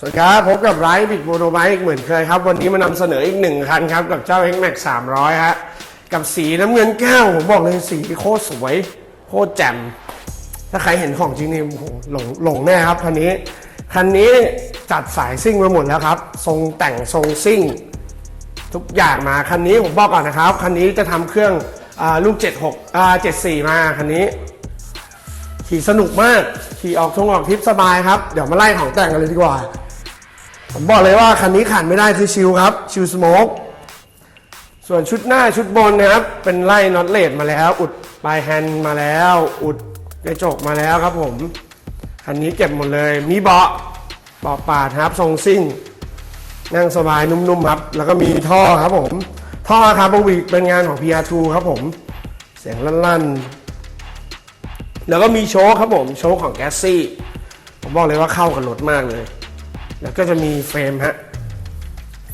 สวัสดีครับพบกับไรบิดโมโนไบค์เหมือนเคยครับ วันนี้มานำเสนออีกหนึ่งคันครับ กับเจ้า X Max 300 ฮะ กับสีน้ำเงินแก้ว ผมบอกเลยสีโคตรสวย โคตรแจ่ม ถ้าใครเห็นของจริงนี่โอ้โหหลงหลงแน่ครับคันนี้ คันนี้จัดสายซิ่งมาหมดแล้วครับ ทรงแต่งทรงซิ่ง ทุกอย่างมา คันนี้ผมบอกก่อนนะครับ คันนี้จะทำเครื่องอลูก 76อ่า74 มาคันนี้ขี่สนุกมาก ขี่ออกทงออกทริปสบายครับ เดี๋ยวมาไล่ของแต่งกันเลยดีกว่า ผมบอกเลยว่าคันนี้ขาดไม่ได้คือชิลครับ ชิลสโมกส่วนชุดหน้าชุดบนนะครับ เป็นไล่น็อตเลดมาแล้ว อุดปลายแฮนด์มาแล้ว อุดกระจกมาแล้วครับผม คันนี้เก็บหมดเลย มีเบาะเบาะปาดครับ ทรงซิ่ง นั่งสบายนุ่มๆครับ แล้วก็มีท่อครับผม ท่อคาร์บอนวิกเป็นงานของ PR2 ครับผม เสียงลั่นๆ แล้วก็มีโชคครับผม โชคของแกสซี่ ผมบอกเลยว่าเข้ากับรถมากเลย แล้วก็จะมีเฟรมฮะ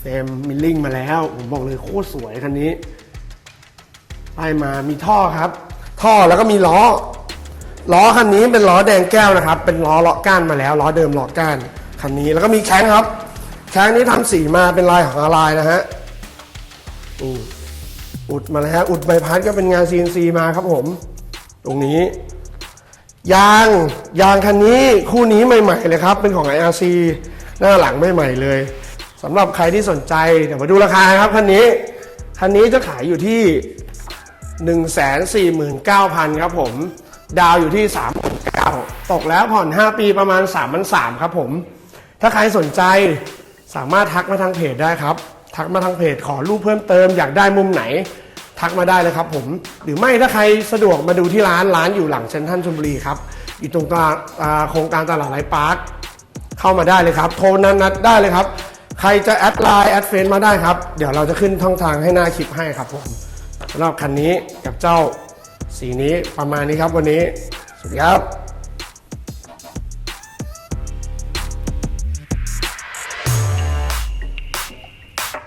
เฟรมมิลลิ่งมาแล้ว ผมบอกเลยโคตรสวยคันนี้ไปมามีท่อครับ ท่อแล้วก็มีล้อ ล้อคันนี้เป็นล้อแดงแก้วนะครับ เป็นล้อเลาะก้านมาแล้วล้อเดิมเลาะก้านคันนี้แล้วก็มีแข้งครับ แข้งนี้ทำสีมาเป็นลายของอะไรนะฮะอุดมาแล้ว อุดใบพัดก็เป็นงาน CNC มาครับผม ตรงนี้ ยางยางคันนี้คู่นี้ใหม่ๆเลยครับ เป็นของ IRC หน้าหลังไม่ใหม่เลยสำหรับใครที่สนใจเดี๋ยวมาดูราคาครับคันนี้คันนี้จะขายอยู่ที่ 149,000ครับผม ดาวอยู่ที่ 3,900ตกแล้วผ่อน 5 ปีประมาณ 3,300ครับผม ถ้าใครสนใจสามารถทักมาทางเพจได้ครับ ทักมาทางเพจขอรูปเพิ่มเติมอยากได้มุมไหน ทักมาได้เลยครับผม หรือไม่ถ้าใครสะดวกมาดูที่ร้านร้านอยู่หลังเซ็นทรัลชลบุรีครับ อยู่ตรงตลาดโครงการตลาดไลฟ์พาร์ค เข้ามาได้เลยครับ โทรนัดนนัดได้เลยครับ ใครจะแอดไลน์แอดเฟซมาได้ครับ เดี๋ยวเราจะขึ้นช่องทางให้หน้าคลิปให้ครับผมสำหรับคันนี้กับเจ้าสีนี้ประมาณนี้ครับวันนี้ สวัสดีครับ